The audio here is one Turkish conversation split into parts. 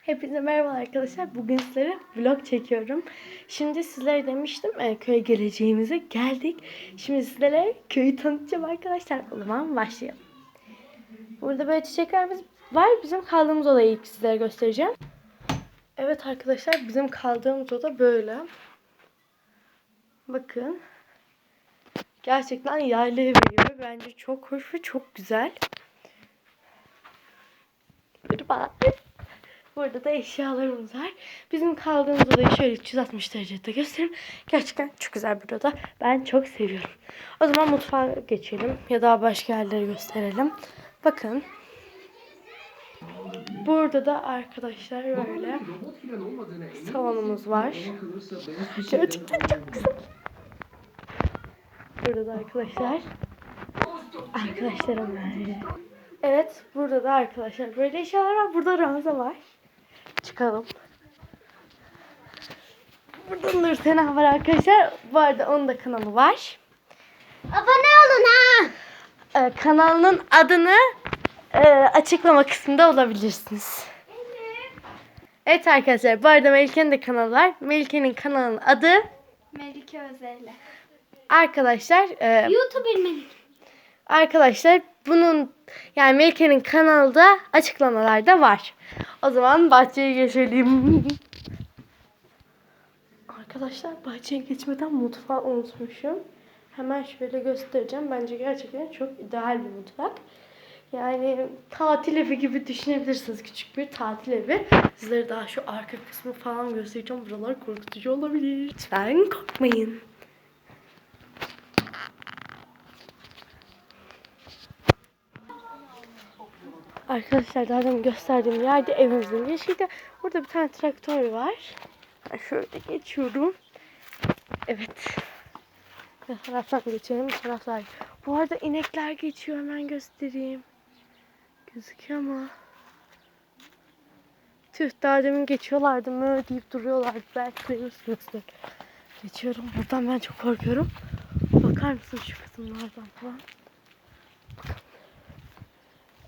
Hepinize merhaba arkadaşlar. Bugün sizlere vlog çekiyorum. Şimdi sizlere demiştim e, köye geleceğimize geldik. Şimdi sizlere köyü tanıtacağım arkadaşlar. O zaman başlayalım. Burada böyle çiçeklerimiz var. Bizim kaldığımız odayı ilk sizlere göstereceğim. Evet arkadaşlar bizim kaldığımız oda böyle. Bakın. Gerçekten yayla evi gibi. Bence çok hoş ve çok güzel. Merhaba. Burada da eşyalarımız var. Bizim kaldığımız odayı şöyle 360 derecede göstereyim. Gerçekten çok güzel bir oda. Ben çok seviyorum. O zaman mutfağa geçelim. Ya da başka yerleri gösterelim. Bakın. Burada da arkadaşlar böyle salonumuz var. Gerçekten çok güzel. Burada da arkadaşlar. Arkadaşlarım böyle. Evet burada da arkadaşlar böyle eşyalar var. Burada ranza var. Çıkalım. Burada Nur Sena var arkadaşlar. Bu arada onun da kanalı var. Abone olun ha. Ee, kanalının adını e, açıklama kısmında olabilirsiniz. Evet arkadaşlar bu arada Melike'nin de kanalı var. Melike'nin kanalının adı Melike Özel'le. arkadaşlar e, YouTuber Melike. Arkadaşlar bunun yani Melike'nin kanalda açıklamalarda var. O zaman bahçeye geçelim. Arkadaşlar bahçeye geçmeden mutfağı unutmuşum. Hemen şöyle göstereceğim. Bence gerçekten çok ideal bir mutfak. Yani tatil evi gibi düşünebilirsiniz. Küçük bir tatil evi. Sizlere daha şu arka kısmı falan göstereceğim. Buralar korkutucu olabilir. Lütfen korkmayın. Arkadaşlar daha demin gösterdiğim yerde evimizin girişiydi. Burada bir tane traktör var. Ben şöyle geçiyorum. Evet. Bu taraftan geçelim. Bu taraflar. Bu arada inekler geçiyor. Hemen göstereyim. Gözüküyor mu? Tüh daha demin geçiyorlardı. Mö deyip duruyorlardı. Belki duyuyorsunuzdur. Geçiyorum. Buradan ben çok korkuyorum. Bakar mısın şu kısımlardan falan?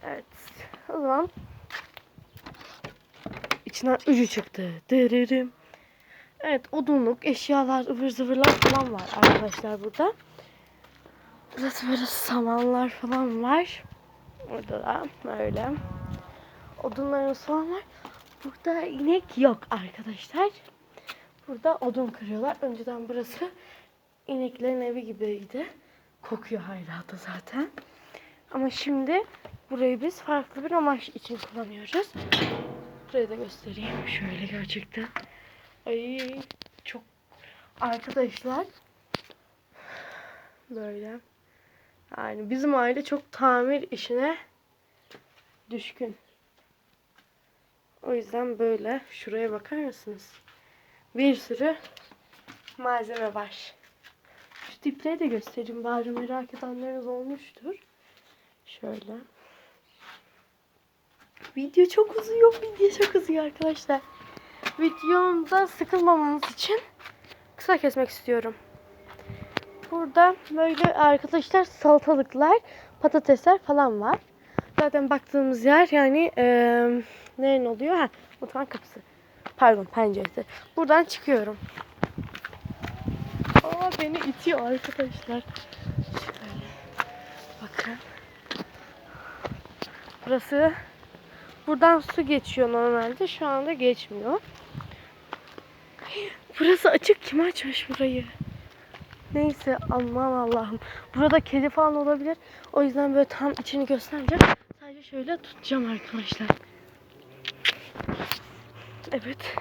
Evet. O zaman içinden ucu çıktı. Dırırım. Evet odunluk, eşyalar, ıvır zıvırlar falan var arkadaşlar burada. Burası böyle samanlar falan var. Burada da böyle. Odunlarımız falan var. Burada inek yok arkadaşlar. Burada odun kırıyorlar. Önceden burası ineklerin evi gibiydi. Kokuyor hala da zaten. Ama şimdi burayı biz farklı bir amaç için kullanıyoruz. Burayı da göstereyim. Şöyle gerçekten. Ay çok arkadaşlar böyle yani bizim aile çok tamir işine düşkün. O yüzden böyle şuraya bakar mısınız? Bir sürü malzeme var. Şu tipleri de göstereyim bari merak edenleriniz olmuştur. Şöyle. Video çok uzuyor. Video çok uzuyor arkadaşlar. Videomda sıkılmamanız için kısa kesmek istiyorum. Burada böyle arkadaşlar salatalıklar, patatesler falan var. Zaten baktığımız yer yani eee nerenin oluyor? Ha, mutfağın kapısı. Pardon penceresi. Buradan çıkıyorum. Aa beni itiyor arkadaşlar. Şöyle. Bakın. Burası buradan su geçiyor normalde. Şu anda geçmiyor. Burası açık. Kim açmış burayı? Neyse aman Allah'ım. Burada kedi falan olabilir. O yüzden böyle tam içini göstermeyeceğim. Sadece şöyle tutacağım arkadaşlar. Evet.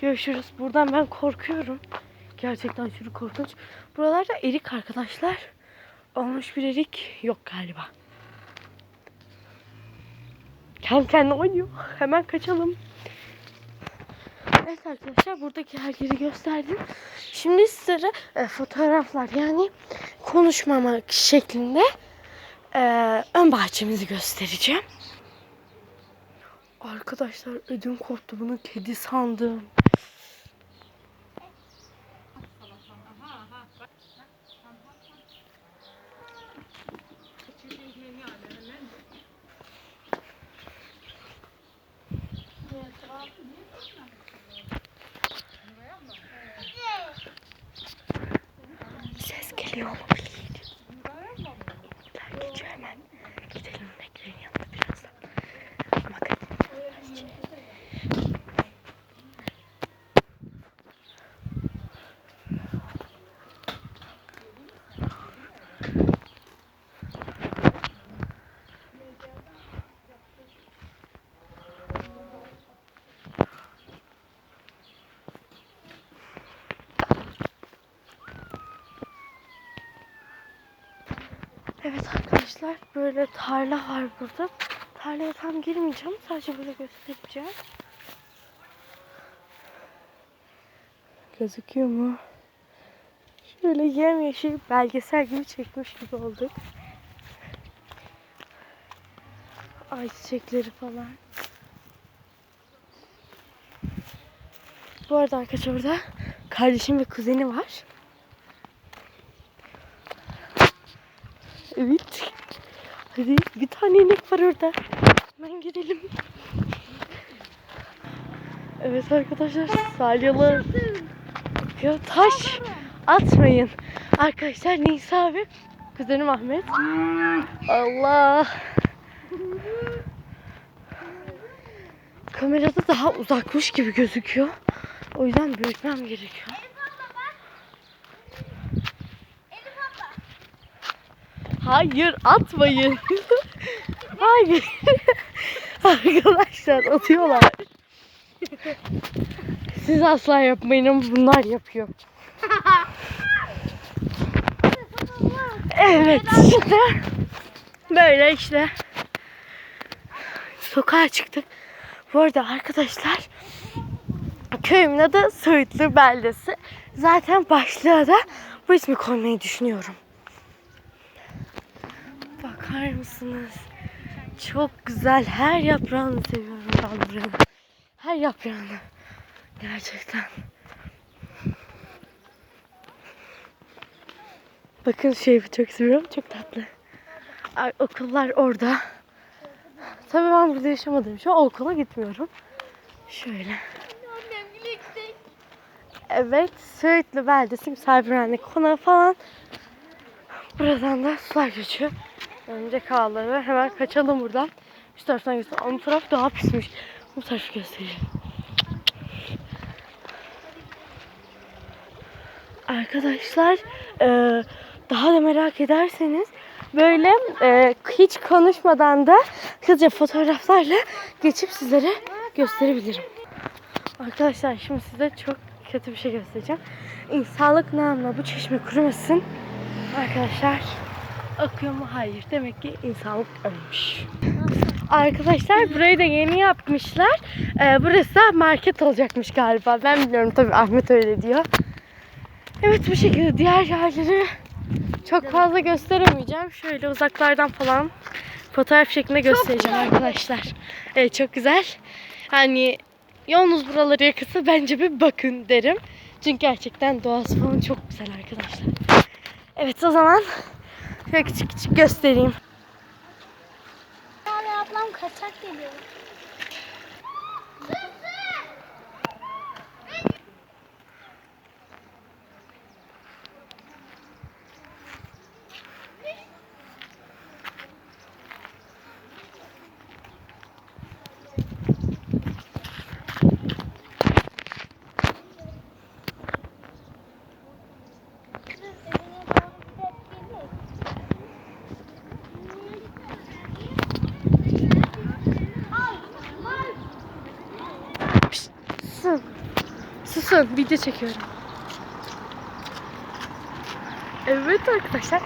Görüşürüz. Buradan ben korkuyorum. Gerçekten aşırı korkunç. Buralarda erik arkadaşlar. Olmuş bir erik yok galiba. Kendi kendine oynuyor. Hemen kaçalım. Evet arkadaşlar buradaki her yeri gösterdim. Şimdi sizlere e, fotoğraflar yani konuşmamak şeklinde e, ön bahçemizi göstereceğim. Arkadaşlar ödüm koptu bunu kedi sandım. Arkadaşlar böyle tarla var burada. Tarlaya tam girmeyeceğim. Sadece böyle göstereceğim. Gözüküyor mu? Şöyle yemyeşil belgesel gibi çekmiş gibi olduk. Ay çiçekleri falan. Bu arada arkadaşlar orada kardeşim ve kuzeni var. Evet. Hadi bir tane inek var orada. Hemen girelim. Evet arkadaşlar salyalı. Ya taş atmayın. Arkadaşlar Nisa abi kuzenim Ahmet. Allah. Kamerada daha uzakmış gibi gözüküyor. O yüzden büyütmem gerekiyor. Hayır atmayın. Hayır. Arkadaşlar atıyorlar. Siz asla yapmayın ama bunlar yapıyor. Evet işte. Böyle işte. Sokağa çıktık. Bu arada arkadaşlar köyümün adı Söğütlü Beldesi. Zaten başlığa da bu ismi koymayı düşünüyorum. Bakar mısınız? Çok güzel. Her yaprağını seviyorum ben buranın. Her yaprağını. Gerçekten. Bakın şeyi çok seviyorum. Çok tatlı. Ay, okullar orada. Tabii ben burada yaşamadığım için okula gitmiyorum. Şöyle. Evet, Söğütlü Beldesi misafirhane konağı falan. Buradan da sular geçiyor. Önce kağları hemen kaçalım buradan. Şu taraftan göster. Ama taraf daha pismiş. Bu tarafı göstereyim. Arkadaşlar e, daha da merak ederseniz böyle e, hiç konuşmadan da hızlıca fotoğraflarla geçip sizlere gösterebilirim. Arkadaşlar şimdi size çok kötü bir şey göstereceğim. İnsanlık namına bu çeşme kurumasın. Arkadaşlar akıyor mu? Hayır. Demek ki insanlık ölmüş. Arkadaşlar burayı da yeni yapmışlar. Ee, burası da market olacakmış galiba. Ben bilmiyorum tabii Ahmet öyle diyor. Evet bu şekilde diğer yerleri çok fazla gösteremeyeceğim. Şöyle uzaklardan falan fotoğraf şeklinde göstereceğim arkadaşlar. Evet çok güzel. Hani yolunuz buraları yakınsa bence bir bakın derim. Çünkü gerçekten doğası falan çok güzel arkadaşlar. Evet o zaman şöyle küçük küçük göstereyim. Ablam kaçak geliyor. Susun. Video çekiyorum. Evet arkadaşlar.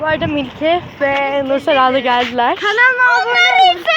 Bu arada Milke ve Nursel da geldiler. Kanalıma abone olmayı